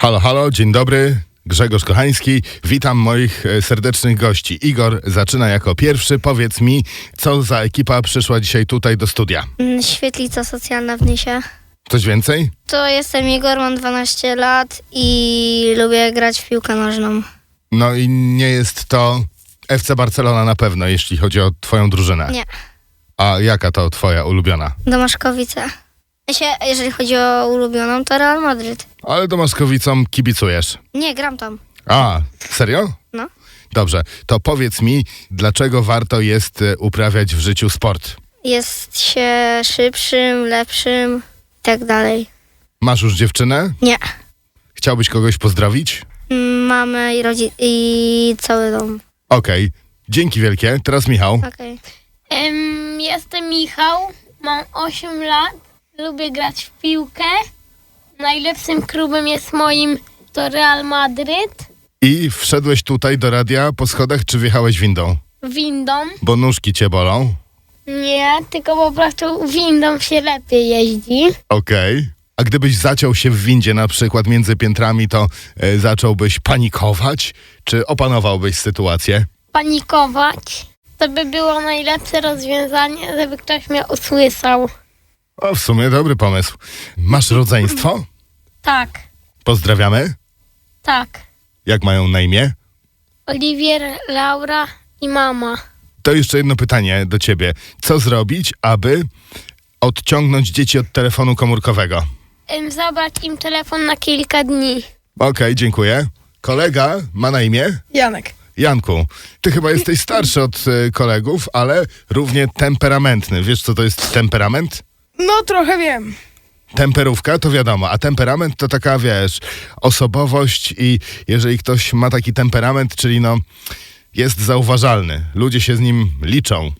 Halo, halo, dzień dobry. Grzegorz Kochański, witam moich e, serdecznych gości. Igor zaczyna jako pierwszy. Powiedz mi, co za ekipa przyszła dzisiaj tutaj do studia? Mm, Świetlica socjalna w Nysie. Coś więcej? To jestem Igor, mam 12 lat i lubię grać w piłkę nożną. No i nie jest to FC Barcelona na pewno, jeśli chodzi o twoją drużynę. Nie, A jaka to twoja ulubiona? Domaszkowice. Się, jeżeli chodzi o ulubioną, to Real Madryt. Ale Domaszkowicom kibicujesz. Nie, gram tam. A, serio? No. Dobrze, to powiedz mi, dlaczego warto jest e, uprawiać w życiu sport? Jest się szybszym, lepszym i tak dalej. Masz już dziewczynę? Nie. Chciałbyś kogoś pozdrowić? Mamy i rodzi- i cały dom. Okej, dzięki wielkie. Teraz Michał. Okej. Em, jestem Michał, mam 8 lat, lubię grać w piłkę. Najlepszym klubem jest moim to Real Madryt. I wszedłeś tutaj do radia po schodach, czy wjechałeś windą? Windą. Bo nóżki cię bolą. Nie, tylko po prostu windą się lepiej jeździ. Okej. A gdybyś zaciął się w windzie na przykład między piętrami, to e, zacząłbyś panikować? Czy opanowałbyś sytuację? Panikować. To by było najlepsze rozwiązanie, żeby ktoś mnie usłyszał. O, w sumie dobry pomysł. Masz rodzeństwo? Tak, Pozdrawiamy. tak. Jak mają na imię? Oliwier, Laura i mama. To jeszcze jedno pytanie do ciebie. Co zrobić, aby odciągnąć dzieci od telefonu komórkowego? Em, zabrać im telefon na kilka dni. Okej, dziękuję. Kolega ma na imię? Janek. Janku, ty chyba jesteś starszy od y, kolegów, ale równie temperamentny. Wiesz, co to jest temperament? No trochę wiem. Temperówka to wiadomo, a temperament to taka, wiesz, osobowość i jeżeli ktoś ma taki temperament, czyli no, jest zauważalny, ludzie się z nim liczą,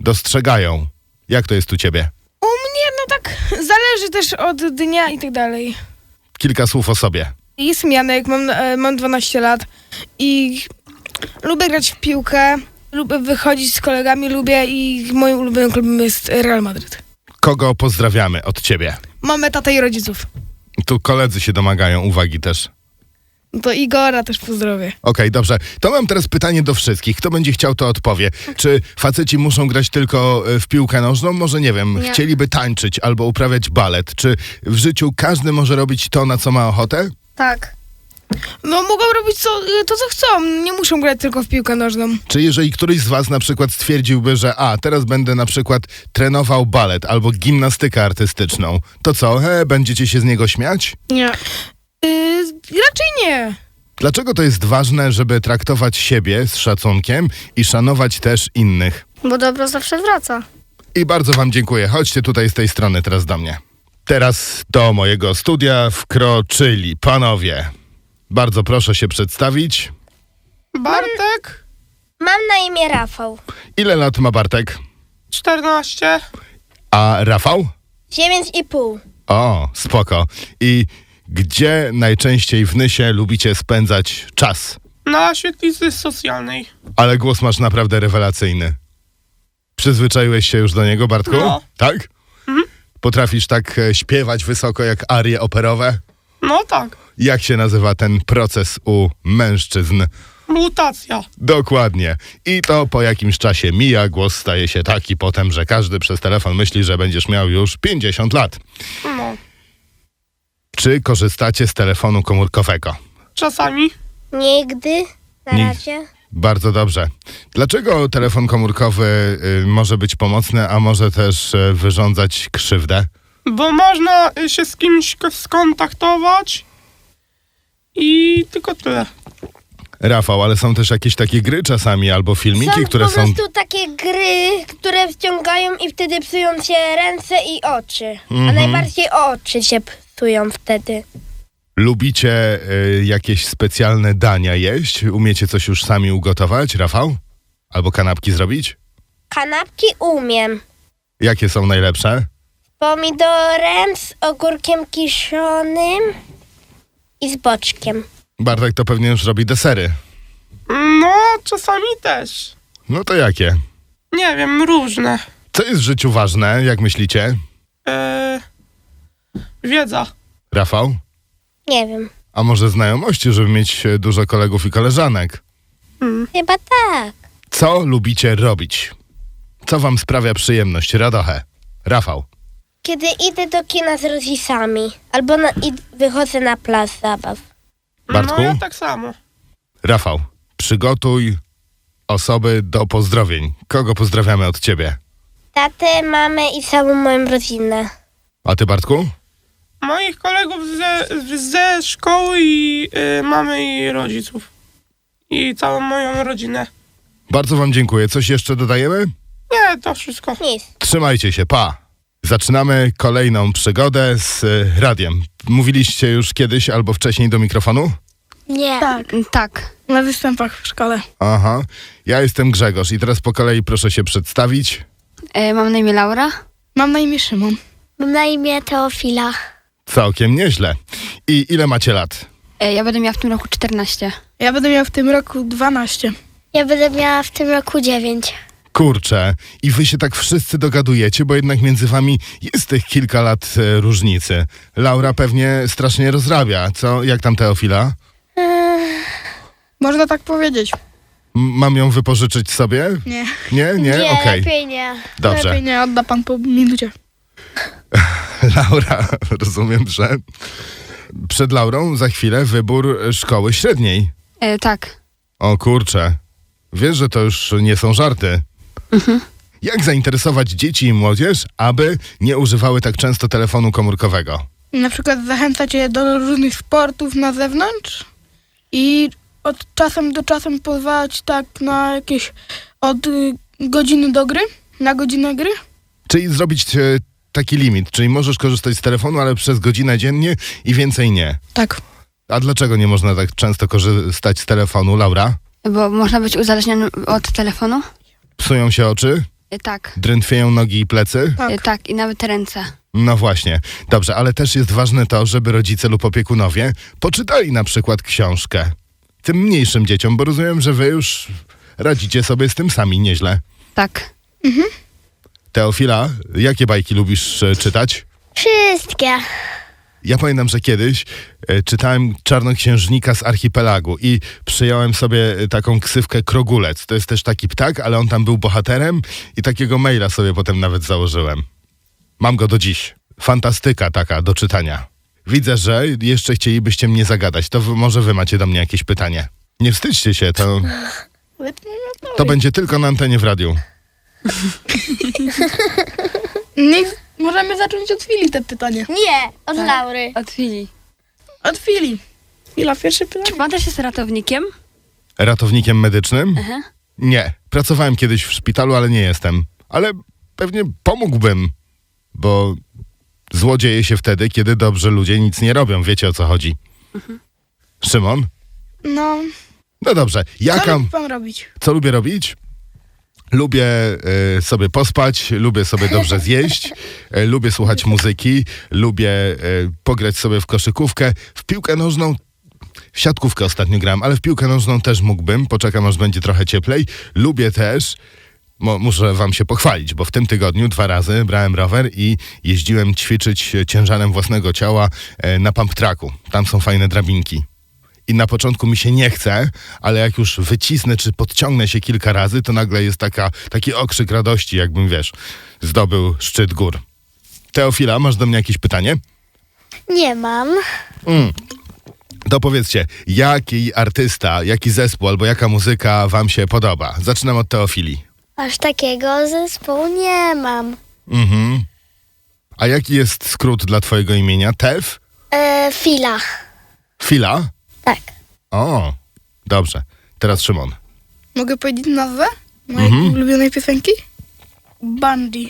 dostrzegają. Jak to jest u ciebie? U mnie no tak zależy też od dnia i tak dalej. Kilka słów o sobie. Jestem Janek, mam, e, mam 12 lat i lubię grać w piłkę, lubię wychodzić z kolegami, lubię i moim ulubionym klubem jest Real Madryt. Kogo pozdrawiamy od ciebie? Mamy tatę i rodziców. Tu koledzy się domagają uwagi też. No To Igora też pozdrowię. Okej, dobrze. To mam teraz pytanie do wszystkich. Kto będzie chciał, to odpowie. Czy faceci muszą grać tylko e, w piłkę nożną? Może nie wiem, Nie. chcieliby tańczyć albo uprawiać balet. Czy w życiu każdy może robić to, na co ma ochotę? Tak. No mogą robić co, to, co chcą, nie muszą grać tylko w piłkę nożną. Czy jeżeli któryś z was na przykład stwierdziłby, że a, teraz będę na przykład trenował balet albo gimnastykę artystyczną, to co, he, będziecie się z niego śmiać? Nie. Yy, raczej nie. Dlaczego to jest ważne, żeby traktować siebie z szacunkiem i szanować też innych? Bo dobro zawsze wraca. I bardzo wam dziękuję. Chodźcie tutaj z tej strony teraz do mnie. Teraz do mojego studia wkroczyli panowie. Bardzo proszę się przedstawić. Bartek? Mam na imię Rafał. Ile lat ma Bartek? 14. A Rafał? Dziewięć i pół. O, spoko. I gdzie najczęściej w Nysie lubicie spędzać czas? Na świetlicy socjalnej. Ale głos masz naprawdę rewelacyjny. Przyzwyczaiłeś się już do niego, Bartku? No. Tak? Potrafisz tak e, śpiewać wysoko jak arie operowe? No tak. Jak się nazywa ten proces u mężczyzn? Mutacja. Dokładnie. I to po jakimś czasie mija, głos staje się taki potem, że każdy przez telefon myśli, że będziesz miał już 50 lat. No. Czy korzystacie z telefonu komórkowego? Czasami. Nigdy. Na Nigdy. razie. Bardzo dobrze. Dlaczego telefon komórkowy y, może być pomocny, a może też y, wyrządzać krzywdę? Bo można się z kimś ko- skontaktować. I tylko tyle. Rafał, ale są też jakieś takie gry czasami albo filmiki, które po są. prostu takie gry, które wciągają i wtedy psują się ręce i oczy. Mhm. A najbardziej oczy się psują wtedy. Lubicie y, jakieś specjalne dania jeść? Umiecie coś już sami ugotować, Rafał? Albo kanapki zrobić? Kanapki umiem. Jakie są najlepsze? Pomidorem z ogórkiem kiszonym i z boczkiem. Bartek to pewnie już robi desery. No, czasami też. No to jakie? Nie wiem, różne. Co jest w życiu ważne, jak myślicie? E, wiedza. Rafał? Nie wiem. A może znajomości, żeby mieć dużo kolegów i koleżanek? Chyba tak. Co lubicie robić? Co wam sprawia przyjemność? Radochę. Rafał. Kiedy idę do kina z rodzicami, albo na, i wychodzę na plac zabaw. Bartku? No ja tak samo. Rafał, przygotuj osoby do pozdrowień. Kogo pozdrawiamy od ciebie? Tatę, mamę i całą moją rodzinę. A ty, Bartku? Moich kolegów ze, ze szkoły i y, mamy i rodziców. I całą moją rodzinę. Bardzo wam dziękuję. Coś jeszcze dodajemy? Nie, to wszystko. Nic. Trzymajcie się, pa! Zaczynamy kolejną przygodę z y, radiem. Mówiliście już kiedyś albo wcześniej do mikrofonu? Nie. Tak, Tak. na występach w szkole. Aha. Ja jestem Grzegorz i teraz po kolei proszę się przedstawić. E, mam na imię Laura. Mam na imię Szymon. Mam na imię Teofila. Całkiem nieźle. I ile macie lat? E, ja będę miała w tym roku 14. Ja będę miał w tym roku 12. Ja będę miała w tym roku 9. Kurczę, i wy się tak wszyscy dogadujecie, bo jednak między wami jest tych kilka lat e, różnicy. Laura pewnie strasznie rozrabia, co? Jak tam Teofila? Można tak powiedzieć. M- mam ją wypożyczyć sobie? Nie. Nie? Nie? Okej, lepiej nie. dobrze. Lepiej nie, odda pan po minucie. Laura, rozumiem, że przed Laurą za chwilę wybór szkoły średniej. E, tak. O kurczę, wiesz, że to już nie są żarty. Jak zainteresować dzieci i młodzież, aby nie używały tak często telefonu komórkowego? Na przykład zachęcać je do różnych sportów na zewnątrz i od czasem do czasem pozwalać tak na jakieś od y, godziny do gry, na godzinę gry. Czyli zrobić e, taki limit, czyli możesz korzystać z telefonu, ale przez godzinę dziennie i więcej nie. Tak. A dlaczego nie można tak często korzystać z telefonu, Laura? Bo można być uzależnionym od telefonu. Psują się oczy, E, tak. drętwieją nogi i plecy? Tak. E, tak. I nawet ręce. No właśnie. Dobrze, ale też jest ważne to, żeby rodzice lub opiekunowie poczytali na przykład książkę. Tym mniejszym dzieciom, bo rozumiem, że wy już radzicie sobie z tym sami nieźle. Tak. Teofila, jakie bajki lubisz e, czytać? Wszystkie. Ja pamiętam, że kiedyś e, czytałem Czarnoksiężnika z archipelagu i przyjąłem sobie e, taką ksywkę Krogulec. To jest też taki ptak, ale on tam był bohaterem i takiego maila sobie potem nawet założyłem. Mam go do dziś. Fantastyka taka do czytania. Widzę, że jeszcze chcielibyście mnie zagadać. To może wy macie do mnie jakieś pytanie. Nie wstydźcie się, to, to będzie tylko na antenie w radiu. Niech możemy zacząć od Fili te pytanie. Nie, od Tak. Laury. Od chwili. Od Fili. Chwila, pierwsze pytanie. Czy pan też jest ratownikiem? Ratownikiem medycznym? Aha. Nie. Pracowałem kiedyś w szpitalu, ale nie jestem. Ale pewnie pomógłbym, bo zło dzieje się wtedy, kiedy dobrze ludzie nic nie robią. Wiecie o co chodzi. Szymon? No, No dobrze. co Jaka, lubi pan robić? co lubię robić? Lubię e, sobie pospać, lubię sobie dobrze zjeść, e, lubię słuchać muzyki, lubię e, pograć sobie w koszykówkę, w piłkę nożną. W siatkówkę ostatnio grałem, ale w piłkę nożną też mógłbym. Poczekam, aż będzie trochę cieplej. Lubię też, muszę wam się pochwalić, bo w tym tygodniu dwa razy brałem rower i jeździłem ćwiczyć ciężarem własnego ciała na pump tracku. Tam są fajne drabinki. I na początku mi się nie chce, ale jak już wycisnę czy podciągnę się kilka razy, to nagle jest taka, taki okrzyk radości, jakbym, wiesz, zdobył szczyt gór. Teofila, masz do mnie jakieś pytanie? Nie mam. To powiedzcie, jaki artysta, jaki zespół albo jaka muzyka wam się podoba? Zaczynam od Teofili. Aż takiego zespołu nie mam. Mhm. A jaki jest skrót dla twojego imienia? Tef? E, Fila. Fila? Tak. O, dobrze. Teraz Szymon. Mogę powiedzieć nazwę mojej Mhm. ulubionej piosenki? Bundy.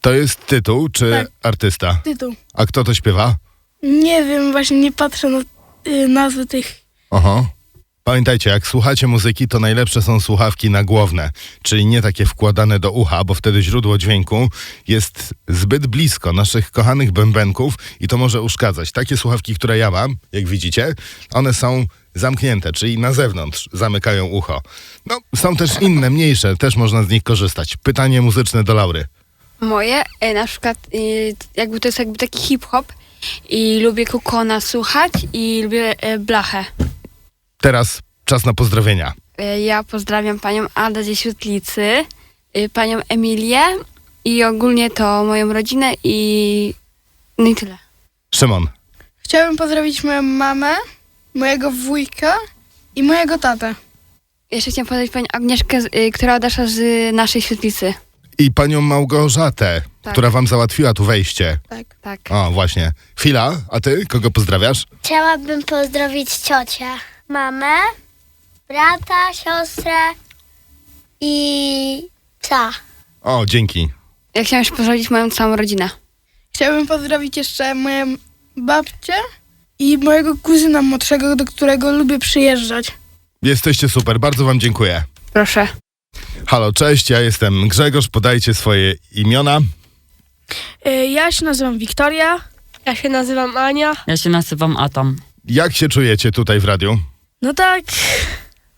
To jest tytuł czy Tak. artysta? Tytuł. A kto to śpiewa? Nie wiem, właśnie nie patrzę na y, nazwy tych. Oho. Pamiętajcie, jak słuchacie muzyki, to najlepsze są słuchawki nagłowne, czyli nie takie wkładane do ucha, bo wtedy źródło dźwięku jest zbyt blisko naszych kochanych bębenków i to może uszkadzać. Takie słuchawki, które ja mam, jak widzicie, one są zamknięte, czyli na zewnątrz zamykają ucho. No, są też inne, mniejsze, też można z nich korzystać. Pytanie muzyczne do Laury. Moje, e, na przykład, e, jakby to jest jakby taki hip-hop i lubię Kukona słuchać i lubię e, Blachę. Teraz czas na pozdrowienia. E, Ja pozdrawiam panią Adę ze Świetlicy, e, panią Emilię i ogólnie to moją rodzinę i no i tyle. Szymon. Chciałbym pozdrowić moją mamę, mojego wujka i mojego tatę. Jeszcze chciałam pozdrowić panią Agnieszkę, e, która odeszła z naszej Świetlicy. I panią Małgorzatę, Tak. która wam załatwiła tu wejście. Tak. Tak. O, właśnie. Chwila, a ty kogo pozdrawiasz? Chciałabym pozdrowić ciocię, mamę, brata, siostrę i psa. O, dzięki. Ja chciałam jeszcze pozdrowić moją całą rodzinę. Chciałbym pozdrowić jeszcze moją babcię i mojego kuzyna młodszego, do którego lubię przyjeżdżać. Jesteście super, bardzo wam dziękuję. Proszę. Halo, cześć, ja jestem Grzegorz, podajcie swoje imiona. Y, Ja się nazywam Wiktoria. Ja się nazywam Ania. Ja się nazywam Atom. Jak się czujecie tutaj w radiu? No tak,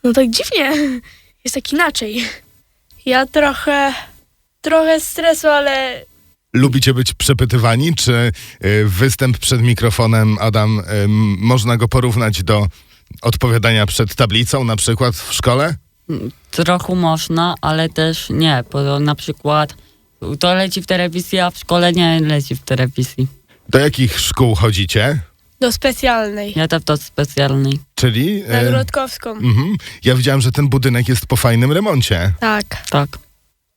no tak dziwnie. Jest tak inaczej. Ja trochę, trochę stresu, ale Lubicie być przepytywani, czy y, występ przed mikrofonem, Adam, y, m, można go porównać do odpowiadania przed tablicą, na przykład w szkole? Trochę można, ale też nie, bo na przykład to leci w telewizji, a w szkole nie leci w telewizji. Do jakich szkół chodzicie? do specjalnej. Ja też do specjalnej. Czyli... Na Grodkowską. mhm. Ja widziałem, że ten budynek jest po fajnym remoncie. Tak. Tak.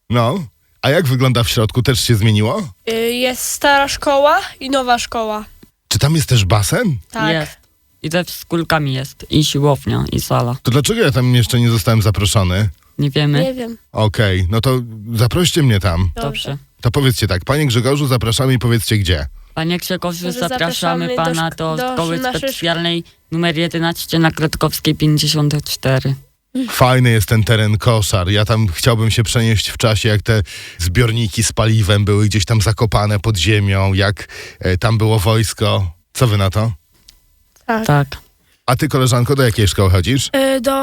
No. A jak wygląda w środku? Też się zmieniło? Y, Jest stara szkoła i nowa szkoła. Czy tam jest też basen? Tak. Jest. I też z kulkami jest. I siłownia, i sala. To dlaczego ja tam jeszcze nie zostałem zaproszony? Nie wiemy? Nie wiem. Okej, no to zaproście mnie tam. Dobrze. To powiedzcie tak, panie Grzegorzu, zapraszamy i powiedzcie gdzie. Panie Może zapraszamy pana do, do szkoły specjalnej numer 11 na Kredkowskiej 54. Fajny jest ten teren koszar. Ja tam chciałbym się przenieść w czasie, jak te zbiorniki z paliwem były gdzieś tam zakopane pod ziemią, jak e, tam było wojsko. Co wy na to? Tak. A ty, koleżanko, do jakiej szkoły chodzisz? Y, Do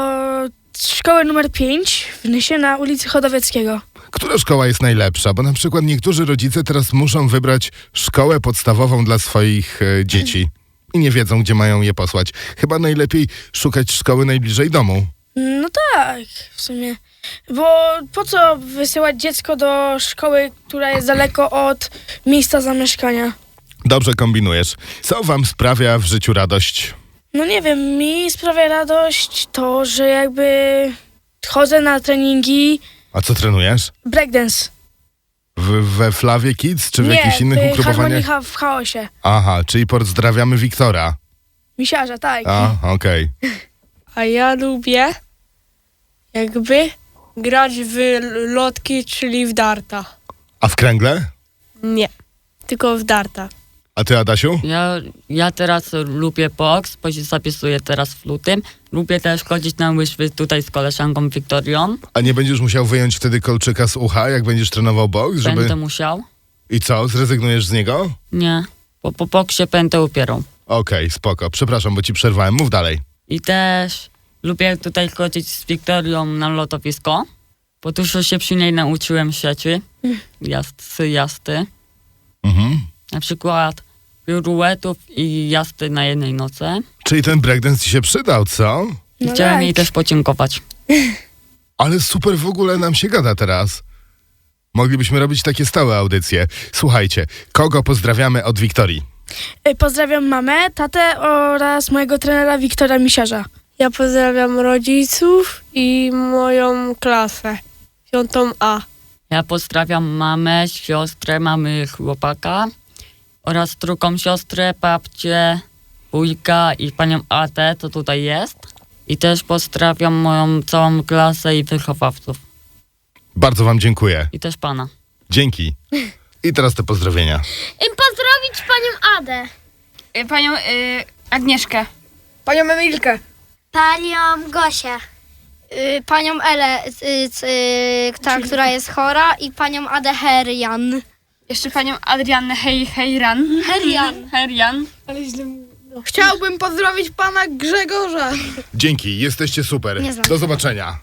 szkoły numer 5 w Nysie na ulicy Chodowieckiego. Która szkoła jest najlepsza? Bo na przykład niektórzy rodzice teraz muszą wybrać szkołę podstawową dla swoich e, dzieci i nie wiedzą, gdzie mają je posłać. Chyba najlepiej szukać szkoły najbliżej domu. No tak, w sumie. Bo po co wysyłać dziecko do szkoły, która jest daleko od miejsca zamieszkania? Dobrze kombinujesz. Co wam sprawia w życiu radość? No nie wiem, mi sprawia radość to, że jakby chodzę na treningi A co trenujesz? breakdance. W, we Flawie Kids czy w nie, jakichś innych w ugrupowaniach? harmonii cha- w chaosie. Aha, czyli pozdrawiamy Wiktora. Misiarza, tak. A, okej. A ja lubię jakby grać w lotki, czyli w darta. A w kręgle? Nie. Tylko w darta. A ty, Adasiu? Ja, ja teraz lubię boks, bo się zapisuję teraz w lutym. Lubię też chodzić na łyżwy tutaj z koleżanką Wiktorią. A nie będziesz musiał wyjąć wtedy kolczyka z ucha, jak będziesz trenował boks, żeby... Będę musiał. I co, zrezygnujesz z niego? Nie, bo po boksie będę upierał. Okej, spoko. Przepraszam, bo ci przerwałem. Mów dalej. I też lubię tutaj chodzić z Wiktorią na lotowisko, bo dużo się przy niej nauczyłem rzeczy. Jazdy, jazdy. Mhm. Na przykład piruetów i jazdy na jednej nocy. Czyli ten breakdance ci się przydał, co? No Chciałem tak. jej też podziękować. Ale super w ogóle nam się gada teraz. Moglibyśmy robić takie stałe audycje. Słuchajcie, kogo pozdrawiamy od Wiktorii? Y, Pozdrawiam mamę, tatę oraz mojego trenera Wiktora Misiarza. Ja pozdrawiam rodziców i moją klasę. Piątą A. Ja pozdrawiam mamę, siostrę, mamy chłopaka oraz drugą siostrę, babcię, wujka i panią Atę, co tutaj jest. I też pozdrawiam moją całą klasę i wychowawców. Bardzo wam dziękuję. I też pana. Dzięki. I teraz te pozdrowienia. I pozdrowić panią Adę. Panią Agnieszkę. Panią Emilkę. Panią Gosię. Y, panią Elę, y, y, ta, która jest chora i panią Adę Herian. Jeszcze panią Adriannę Hej Hejran. Herian. Herian. Chciałbym pozdrowić pana Grzegorza. Dzięki, jesteście super. Nie znam. Do zobaczenia.